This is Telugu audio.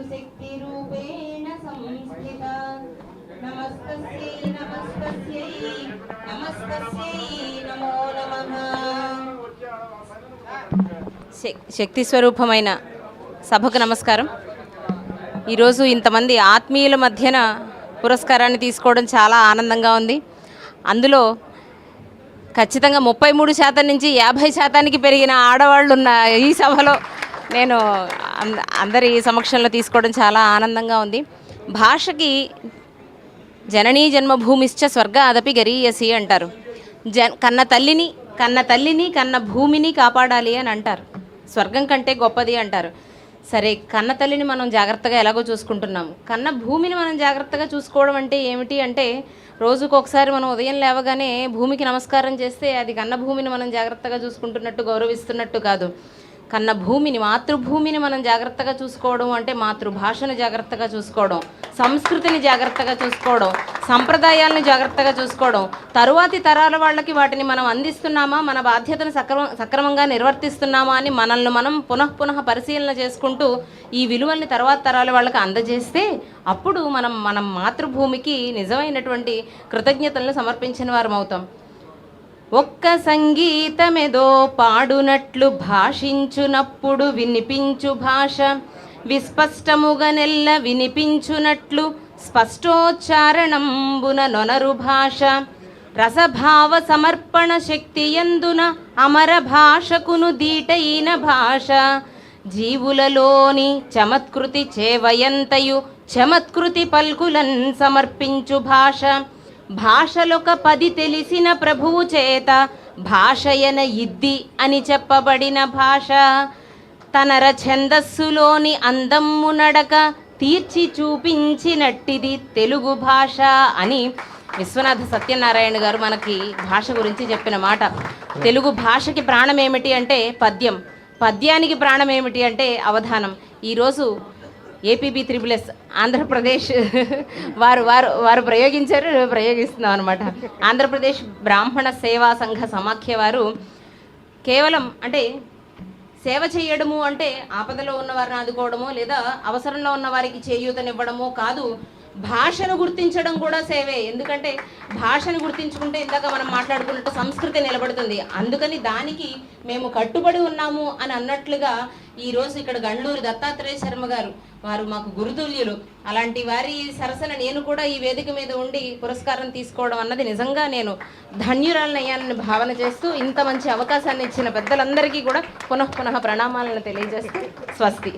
शक्तिरूपेण संस्थिता नमस्तस्यै नमस्तस्यै नमस्तस्यै नमो नमः శక్- శక్తి స్వరూపమైన సభకు నమస్కారం ఈరోజు ఇంతమంది ఆత్మీయుల మధ్యన పురస్కారాన్ని తీసుకోవడం చాలా ఆనందంగా ఉంది అందులో ఖచ్చితంగా ముప్పై మూడు శాతం నుంచి యాభై శాతానికి పెరిగిన ఆడవాళ్ళు ఉన్న ఈ సభలో నేను అంద- అందరి సమక్షంలో తీసుకోవడం చాలా ఆనందంగా ఉంది. భాషకి జననీ జన్మభూమిశ్చ స్వర్గ అదపి గరీయసి అంటారు. జన్ కన్న తల్లిని కన్న తల్లిని కన్న భూమిని కాపాడాలి అని అంటారు. స్వర్గం కంటే గొప్పది అంటారు. సరే కన్న తల్లిని మనం జాగ్రత్తగా ఎలాగో చూసుకుంటున్నాం కన్న భూమిని మనం జాగ్రత్తగా చూసుకోవడం అంటే ఏమిటి అంటే రోజుకు ఒకసారి మనం ఉదయం లేవగానే భూమికి నమస్కారం చేస్తే అది కన్న భూమిని మనం జాగ్రత్తగా చూసుకుంటున్నట్టు గౌరవిస్తున్నట్టు కాదు. కన్న భూమిని మాతృభూమిని మనం జాగ్రత్తగా చూసుకోవడం అంటే మాతృభాషను జాగ్రత్తగా చూసుకోవడం సంస్కృతిని జాగ్రత్తగా చూసుకోవడం సంప్రదాయాలను జాగ్రత్తగా చూసుకోవడం తరువాతి తరాల వాళ్ళకి వాటిని మనం అందిస్తున్నామా మన బాధ్యతను సక్రమ సక్రమంగా నిర్వర్తిస్తున్నామా అని మనల్ని మనం పునః పునః పరిశీలన చేసుకుంటూ ఈ విలువల్ని తర్వాత తరాల వాళ్ళకి అందజేస్తే అప్పుడు మనం మనం మాతృభూమికి నిజమైనటువంటి కృతజ్ఞతలను సమర్పించిన వారం అవుతాం ఒక్క సంగీతమెదో పాడునట్లు భాషించునప్పుడు వినిపించు భాష విస్పష్టముగా నెల్ల వినిపించునట్లు స్పష్టోచ్చారణంబున నొనరు భాష. రసభావ సమర్పణ శక్తి ఎందున అమర భాషకును దీటైన భాష. జీవులలోని చమత్కృతి చేవయంతయు చమత్కృతి పల్కులన్ సమర్పించు భాష. భాషలొక పది తెలిసిన ప్రభువు చేత భాషయన ఇద్ది అని చెప్పబడిన భాష. తనర ఛందస్సులోని అందమ్ము నడక తీర్చి చూపించినట్టిది తెలుగు భాష అని విశ్వనాథ సత్యనారాయణ గారు మనకి భాష గురించి చెప్పిన మాట. తెలుగు భాషకి ప్రాణం ఏమిటి అంటే పద్యం. పద్యానికి ప్రాణం ఏమిటి అంటే అవధానం. ఈరోజు ఏపీబీ త్రిబుల్ ఎస్ ఆంధ్రప్రదేశ్ వారు వారు వారు ప్రయోగించారు ప్రయోగిస్తున్నాం అనమాట ఆంధ్రప్రదేశ్ బ్రాహ్మణ సేవా సంఘ సమాఖ్య వారు కేవలం అంటే సేవ చేయడము అంటే ఆపదలో ఉన్న వారిని ఆదుకోవడము లేదా అవసరంలో ఉన్న వారికి చేయూతనివ్వడము కాదు భాషను గుర్తించడం కూడా సేవే. ఎందుకంటే భాషను గుర్తించుకుంటే ఇందాక మనం మాట్లాడుకున్నట్టు సంస్కృతి నిలబడుతుంది. అందుకని దానికి మేము కట్టుబడి ఉన్నాము అని అన్నట్లుగా ఈరోజు ఇక్కడ గండ్లూరు దత్తాత్రేయ శర్మ గారు వారు మాకు గురుతుల్యులు. అలాంటి వారి సరసన నేను కూడా ఈ వేదిక మీద ఉండి పురస్కారం తీసుకోవడం అన్నది నిజంగా నేను ధన్యురాలనయ్యానని భావన చేస్తూ ఇంత మంచి అవకాశాన్ని ఇచ్చిన పెద్దలందరికీ కూడా పునః పునః ప్రణామాలను తెలియజేస్తూ స్వస్తి.